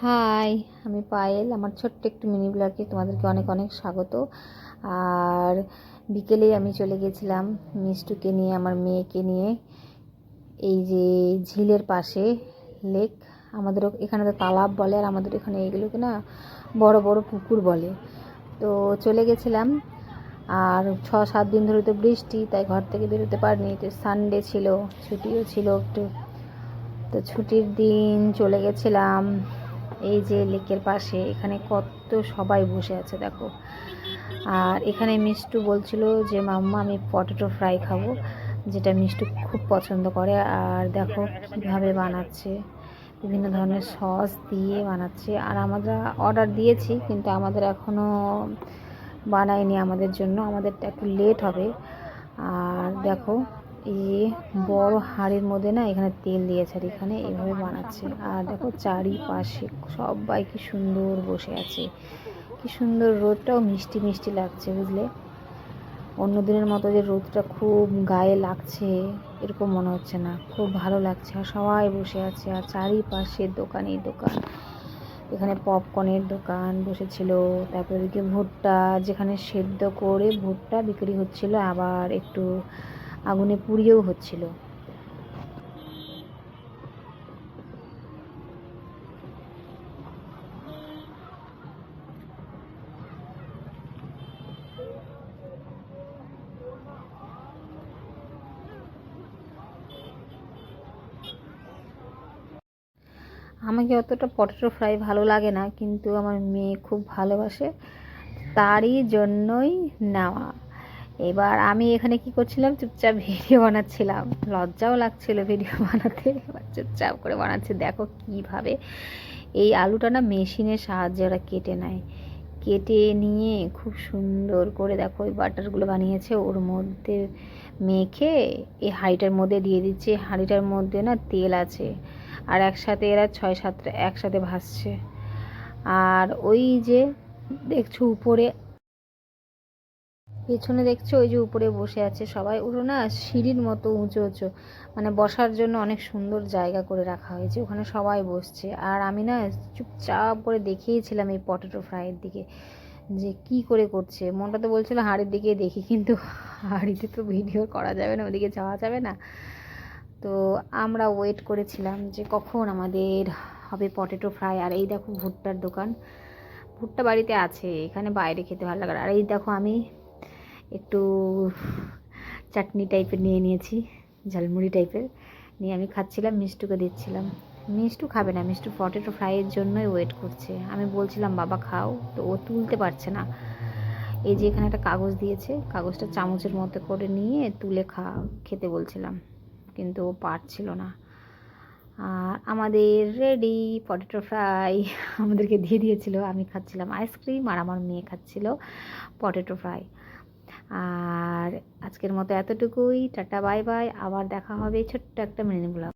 High আমি পায়েল আমার ছোট্ট একটু মিনি ব্লগে তোমাদেরকে অনেক অনেক স্বাগত। আর বিকেলেই আমি চলে গেছিলাম মিষ্টুকে নিয়ে আমার মেয়েকে নিয়ে। এই যে ঝিলের পাশে লেক আমাদের এখানে তো তালাব বলে আর আমাদের এখানে এগুলোকে না বড় বড় পুকুর বলে। তো চলে গেছিলাম। আর ছ সাত দিন ধরে তো বৃষ্টি, তাই ঘর থেকে বেরোতে পারিনি। তো সানডে ছিল, ছুটিও ছিল একটু। তো ছুটির দিন চলে গেছিলাম। এই যে লেকের পাশে, এখানে কত সবাই বসে আছে, দেখো। আর এখানে মিষ্টু বলছিল যে, মাম্মা, আমি পটেটো ফ্রাই খাব। যেটা মিষ্টু খুব পছন্দ করে। আর দেখো কীভাবে বানাচ্ছে। বিভিন্ন ধরনের সস দিয়ে বানাচ্ছে। আর আমরা অর্ডার দিয়েছি, কিন্তু আমাদের এখনও বানায়নি আমাদের জন্য। আমাদেরটা একটু লেট হবে। আর দেখো, এই বড় হাঁড়ির মধ্যে না এখানে তেল দিয়েছে, আর এখানে এভাবে বানাচ্ছে। আর দেখো চারিপাশে সবাই কি সুন্দর বসে আছে। কি সুন্দর রোদটাও মিষ্টি মিষ্টি লাগছে, বুঝলে? অন্য দিনের মতো যে রোদটা খুব গায়ে লাগছে, এরকম মনে হচ্ছে না। খুব ভালো লাগছে। আর সবাই বসে আছে, আর চারিপাশে দোকানই দোকান। এখানে পপকর্নের দোকান বসেছিল, তারপরে এদিকে ভুট্টা, যেখানে সেদ্ধ করে ভুট্টা বিক্রি হচ্ছিল, আবার একটু আগুনে পুড়িয়েও হচ্ছিল। আমাকে অতটা পটেটো ফ্রাই ভালো লাগে না, কিন্তু আমার মেয়ে খুব ভালোবাসে। তারই জন্যই নেওয়া। এবার আমি এখানে কি করছিলাম? চুপচাপ ভিডিও বানাচ্ছিলাম। লজ্জাও লাগছিল ভিডিও বানাতে। এবার চুপচাপ করে বানাচ্ছি। দেখো কীভাবে। এই আলুটা না মেশিনের সাহায্যে ওরা কেটে নেয়। কেটে নিয়ে খুব সুন্দর করে দেখো ওই বাটারগুলো বানিয়েছে। ওর মধ্যে মেখে এই হাঁড়িটার মধ্যে দিয়ে দিচ্ছে। হাঁড়িটার মধ্যে না তেল আছে। আর একসাথে এরা ছয় সাতটা একসাথে ভাসছে। আর ওই যে দেখছ উপরে, পেছনে দেখছ ওই যে উপরে বসে আছে সবাই। ওগুলো না সিঁড়ির মতো উঁচু উঁচু মানে বসার জন্য অনেক সুন্দর জায়গা করে রাখা হয়েছে। ওখানে সবাই বসছে। আর আমি না চুপচাপ করে দেখিয়েছিলাম এই পটেটো ফ্রাইয়ের দিকে, যে কি করে করছে। মনটা তো বলছিল হাঁড়ির দিকে দেখি, কিন্তু হাঁড়িতে তো ভিডিও করা যাবে না, ওদিকে যাওয়া যাবে না। তো আমরা ওয়েট করেছিলাম যে কখন আমাদের হবে পটেটো ফ্রাই আর এই দেখো ভুট্টার দোকান। ভুট্টা বাড়িতে আছে, এখানে বাইরে খেতে ভালো লাগে আর এই দেখো আমি একটু চাটনি টাইপের নিয়ে নিয়েছি, ঝালমুড়ি টাইপের নিয়ে আমি খাচ্ছিলাম, মিষ্টুকে দিচ্ছিলাম। মিষ্টু খাবে না, মিষ্টু পটেটো ফ্রাইয়ের জন্যই ওয়েট করছে। আমি বলছিলাম, বাবা, খাও। তো ও তুলতে পারছে না। এই যে এখানে একটা কাগজ দিয়েছে, কাগজটা চামচের মতো করে নিয়ে তুলে খা, খেতে বলছিলাম। কিন্তু ও পারছিল না। আর আমাদের রেডি পটেটো ফ্রাই আমাদেরকে দিয়ে দিয়েছিল। আমি খাচ্ছিলাম আইসক্রিম আর আমার মেয়ে খাচ্ছিল পটেটো ফ্রাই আর আজকের মতো এতটুকুই। টাটা বাই বাই আবার দেখা হবে ছোট্ট একটা মিনি ব্লগ